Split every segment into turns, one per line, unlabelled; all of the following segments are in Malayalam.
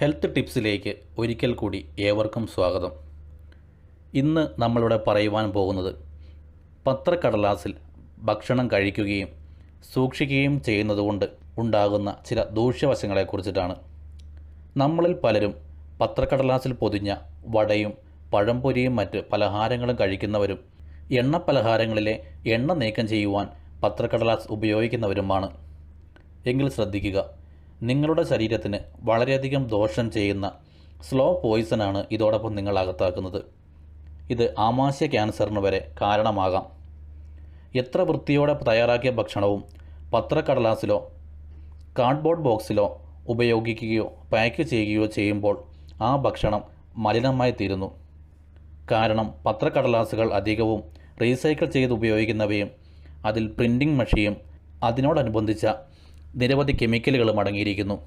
ഹെൽത്ത് ടിപ്സിലേക്ക് ഒരിക്കൽ കൂടി ഏവർക്കും സ്വാഗതം. ഇന്ന് നമ്മളിവിടെ പറയുവാൻ പോകുന്നത് പത്രക്കടലാസിൽ ഭക്ഷണം കഴിക്കുകയും സൂക്ഷിക്കുകയും ചെയ്യുന്നതുകൊണ്ട് ഉണ്ടാകുന്ന ചില ദൂഷ്യവശങ്ങളെക്കുറിച്ചിട്ടാണ് നമ്മളിൽ പലരും പത്രക്കടലാസിൽ പൊതിഞ്ഞ വടയും പഴംപൊരിയും മറ്റ് പലഹാരങ്ങളും കഴിക്കുന്നവരും എണ്ണ പലഹാരങ്ങളിലെ എണ്ണ നീക്കം ചെയ്യുവാൻ പത്രക്കടലാസ് ഉപയോഗിക്കുന്നവരുമാണ്. എങ്കിൽ ശ്രദ്ധിക്കുക നിങ്ങളുടെ ശരീരത്തിന് വളരെയധികം ദോഷം ചെയ്യുന്ന സ്ലോ പോയിസണാണ് ഇതോടൊപ്പം നിങ്ങൾ അകത്താക്കുന്നത്. ഇത് ആമാശയ ക്യാൻസറിന് വരെ കാരണമാകാം. എത്ര വൃത്തിയോടെ തയ്യാറാക്കിയ ഭക്ഷണവും പത്രക്കടലാസിലോ കാർഡ്ബോർഡ് ബോക്സിലോ ഉപയോഗിക്കുകയോ പാക്ക് ചെയ്യുകയോ ചെയ്യുമ്പോൾ ആ ഭക്ഷണം മലിനമായി തീരുന്നു. കാരണം പത്രക്കടലാസുകൾ അധികവും റീസൈക്കിൾ ചെയ്ത് ഉപയോഗിക്കുന്നവയും അതിൽ പ്രിന്റിംഗ് മെഷീനും അതിനോടനുബന്ധിച്ച നിരവധി കെമിക്കലുകളും അടങ്ങിയിരിക്കുന്നു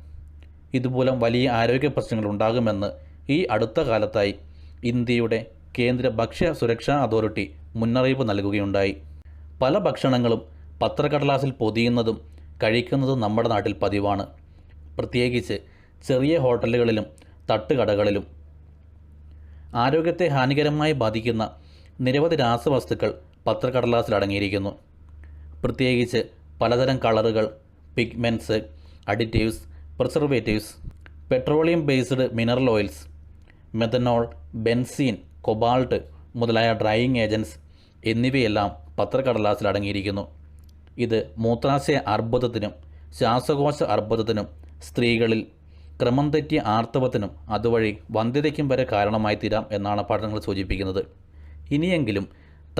ഇതുമൂലം വലിയ ആരോഗ്യ പ്രശ്നങ്ങൾ ഉണ്ടാകുമെന്ന് ഈ അടുത്ത കാലത്തായി ഇന്ത്യയുടെ കേന്ദ്ര ഭക്ഷ്യ സുരക്ഷാ അതോറിറ്റി മുന്നറിയിപ്പ് നൽകുകയുണ്ടായി. പല ഭക്ഷണങ്ങളും പത്രക്കടലാസിൽ പൊതിയുന്നതും കഴിക്കുന്നതും നമ്മുടെ നാട്ടിൽ പതിവാണ്. പ്രത്യേകിച്ച് ചെറിയ ഹോട്ടലുകളിലും തട്ടുകടകളിലും. ആരോഗ്യത്തെ ഹാനികരമായി ബാധിക്കുന്ന നിരവധി രാസവസ്തുക്കൾ പത്രക്കടലാസിൽ അടങ്ങിയിരിക്കുന്നു. പ്രത്യേകിച്ച് പലതരം കളറുകൾ pigments additives preservatives petroleum based mineral oils methanol benzene cobalt മുതലായ ഡ്രൈയിങ് ഏജൻസ് എന്നിവയെല്ലാം പത്രക്കടലാസിൽ അടങ്ങിയിരിക്കുന്നു. ഇത് മൂത്രാശയ അർബുദത്തിനും ശ്വാസകോശ അർബുദത്തിനും സ്ത്രീകളിൽ ക്രമം തെറ്റിയ ആർത്തവത്തിനും അതുവഴി വന്ധ്യതയ്ക്കും വരെ കാരണമായി തീരാം എന്നാണ് പഠനങ്ങൾ സൂചിപ്പിക്കുന്നത്. ഇനിയെങ്കിലും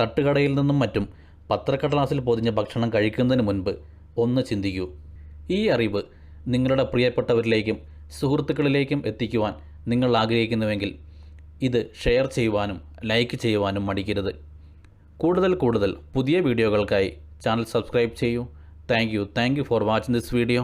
തട്ടുകടയിൽ നിന്നും മറ്റും പത്രക്കടലാസിൽ പൊതിഞ്ഞ ഭക്ഷണം കഴിക്കുന്നതിന് മുൻപ് ഒന്ന് ചിന്തിക്കൂ. ഈ അറിവ് നിങ്ങളുടെ പ്രിയപ്പെട്ടവരിലേക്കും സുഹൃത്തുക്കളിലേക്കും എത്തിക്കുവാൻ നിങ്ങൾ ആഗ്രഹിക്കുന്നുവെങ്കിൽ ഇത് ഷെയർ ചെയ്യുവാനും ലൈക്ക് ചെയ്യുവാനും മടിക്കരുത്. കൂടുതൽ കൂടുതൽ പുതിയ വീഡിയോകൾക്കായി ചാനൽ സബ്സ്ക്രൈബ് ചെയ്യൂ. Thank you. Thank you for watching this video.